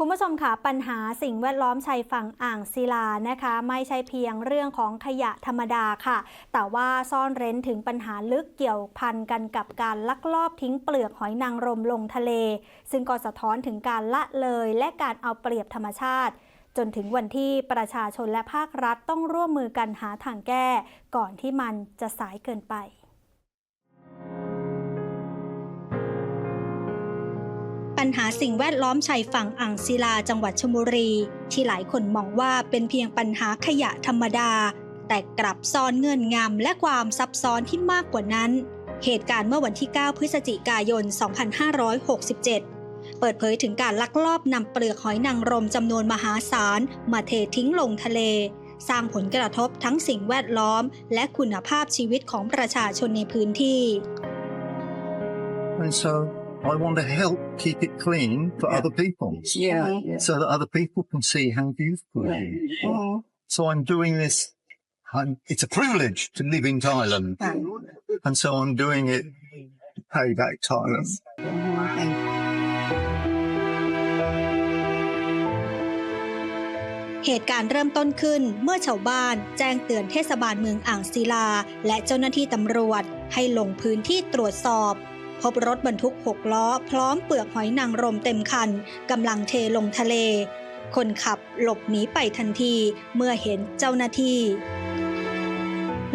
คุณผู้ชมค่ะปัญหาสิ่งแวดล้อมชายฝั่งอ่างศิลานะคะ ไม่ใช่เพียงเรื่องของขยะธรรมดาค่ะ แต่ว่าซ่อนเร้นถึงปัญหาลึกเกี่ยวพันกันกับการลักลอบทิ้งเปลือกหอยนางรมลงทะเล ซึ่งก็สะท้อนถึงการละเลยและการเอาเปรียบธรรมชาติ จนถึงวันที่ประชาชนและภาครัฐต้องร่วมมือกันหาทางแก้ ก่อนที่มันจะสายเกินไป ปัญหาสิ่งแวดล้อมชายฝั่งอ่างศิลาจังหวัดชลบุรี ที่หลายคนมองว่าเป็นเพียงปัญหาขยะธรรมดา แต่กลับซ่อนเงื่อนงำและความซับซ้อนที่มากกว่านั้น เหตุการณ์เมื่อวันที่ 9 พฤศจิกายน 2567 เปิดเผยถึงการลักลอบนำเปลือกหอยนางรมจำนวนมหาศาล มาเททิ้งลงทะเล สร้างผลกระทบทั้งสิ่งแวดล้อม และคุณภาพชีวิตของประชาชนในพื้นที่ And so I want to help keep it clean for other people. Yeah. So that other people can see how beautiful it is. Mhm. So I'm doing this. I'm, it's a privilege to live in Thailand. And so I'm doing it to pay back Thailand. Mhm. เหตุการณ์เริ่มต้นขึ้นเมื่อชาวบ้านแจ้งเตือนเทศบาลเมืองอ่างศิลา และเจ้าหน้าที่ตำรวจให้ลงพื้นที่ตรวจสอบ พบรถบรรทุกหกล้อ พร้อมเปลือกหอยนางรมเต็มคันกำลังเทลงทะเล คนขับหลบหนีไปทันทีเมื่อเห็นเจ้าหน้าที่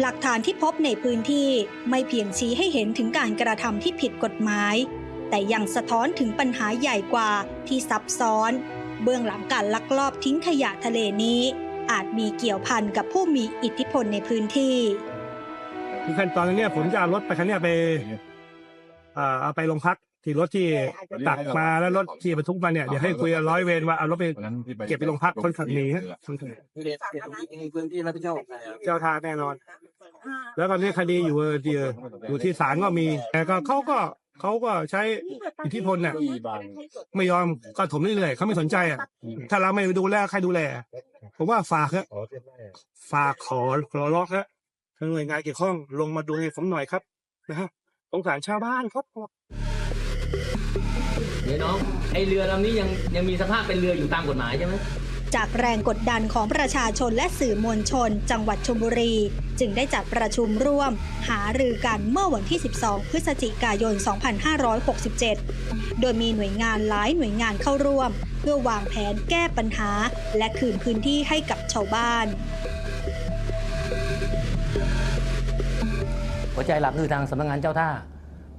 หลักฐานที่พบในพื้นที่ไม่เพียงชี้ให้เห็นถึงการกระทำที่ผิดกฎหมาย แต่ยังสะท้อนถึงปัญหาใหญ่กว่าที่ซับซ้อน เบื้องหลังการลักลอบทิ้งขยะทะเลนี้ อาจมีเกี่ยวพันกับผู้มีอิทธิพลในพื้นที่คือขั้นตอนนี้เนี่ยผมจะเอารถไปคันนี้ไป เอาไปโรงพักที่รถที่ตักมาแล้วรถที่บรรทุกมาเนี่ยเดี๋ยวให้คุยกับร้อยเวรว่าเอารถไปเก็บไปโรงพักคนขับหนีฮะคนขับหนีเรียนในพื้นที่รับผิดชอบเจ้าทางแน่นอน แล้วตอนนี้คดีอยู่ที่อยู่ที่ศาลก็มีแต่ก็เขาก็เขาก็ใช้อิทธิพลเนี่ยไม่ยอมก็ถมเรื่อยๆเขาไม่สนใจอะ ถ้าเราไม่ไปดูแลใครดูแล ผมว่าฝากฮะฝากขอขอร้องฮะทางหน่วยงานเกี่ยวข้องลงมาดูให้ผมหน่อยครับนะฮะ สงสารชาวบ้านครับเดี๋ยวน้องไอเรือลำนี้ยังยังมีสภาพเป็นเรืออยู่ตามกฎหมายใช่ไหมจากแรงกดดันของประชาชนและสื่อมวลชน จังหวัดชลบุรี จึงได้จัดประชุมร่วม หารือกันเมื่อวันที่ 12 พฤศจิกายน 2567 โดยมีหน่วยงานหลายหน่วยงานเข้าร่วม เพื่อวางแผนแก้ปัญหา และคืนพื้นที่ให้กับชาวบ้าน หัวใจหลักคือทางสำนักงานเจ้าท่า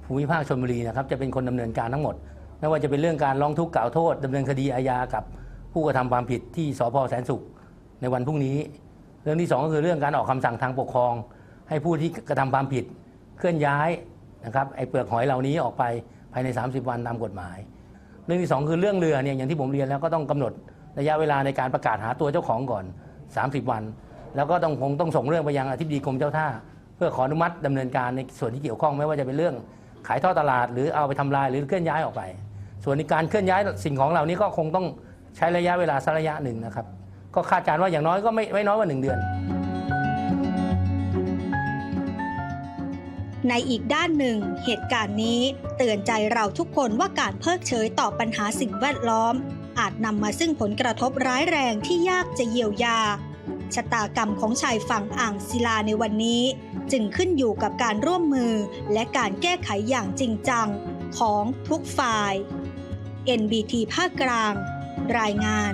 ภูมิภาคชลบุรีนะครับจะเป็นคนดำเนินการทั้งหมด ไม่ว่าจะเป็นเรื่องการร้องทุกข์กล่าวโทษดำเนินคดีอาญากับผู้กระทำความผิดที่สพแสนสุขในวันพรุ่งนี้ เรื่องที่สองก็คือเรื่องการออกคำสั่งทางปกครอง ให้ผู้ที่กระทำความผิดเคลื่อนย้ายนะครับไอ้เปลือกหอยเหล่านี้ออกไปภายใน 30 วันตามกฎหมาย เรื่องที่สองคือเรื่องเรือเนี่ยอย่างที่ผมเรียนแล้วก็ต้องกำหนดระยะเวลาในการประกาศหาตัวเจ้าของก่อน 30 วัน แล้วก็ต้องคงต้องส่งเรื่องไปยังอธิบดีกรมเจ้าท่า เพื่อขออนุมัติดำเนินการในส่วนที่เกี่ยวข้องไม่ว่าจะเป็นเรื่องขายท่อตลาด หรือเอาไปทำลายหรือเคลื่อนย้ายออกไป ส่วนในการเคลื่อนย้ายสิ่งของเหล่านี้ก็คงต้องใช้ระยะเวลาสักระยะหนึ่งนะครับ ก็คาดการณ์ว่าอย่างน้อยก็ไม่ไม่น้อยกว่าหนึ่งเดือน ในอีกด้านหนึ่ง เหตุการณ์นี้เตือนใจเราทุกคนว่าการเพิกเฉยต่อปัญหาสิ่งแวดล้อม อาจนำมาซึ่งผลกระทบร้ายแรงที่ยากจะเยียวยา ชะตากรรมของชายฝั่งอ่างศิลาในวันนี้ จึงขึ้นอยู่กับการร่วมมือและการแก้ไขอย่างจริงจังของทุกฝ่าย NBT ภาคกลาง รายงาน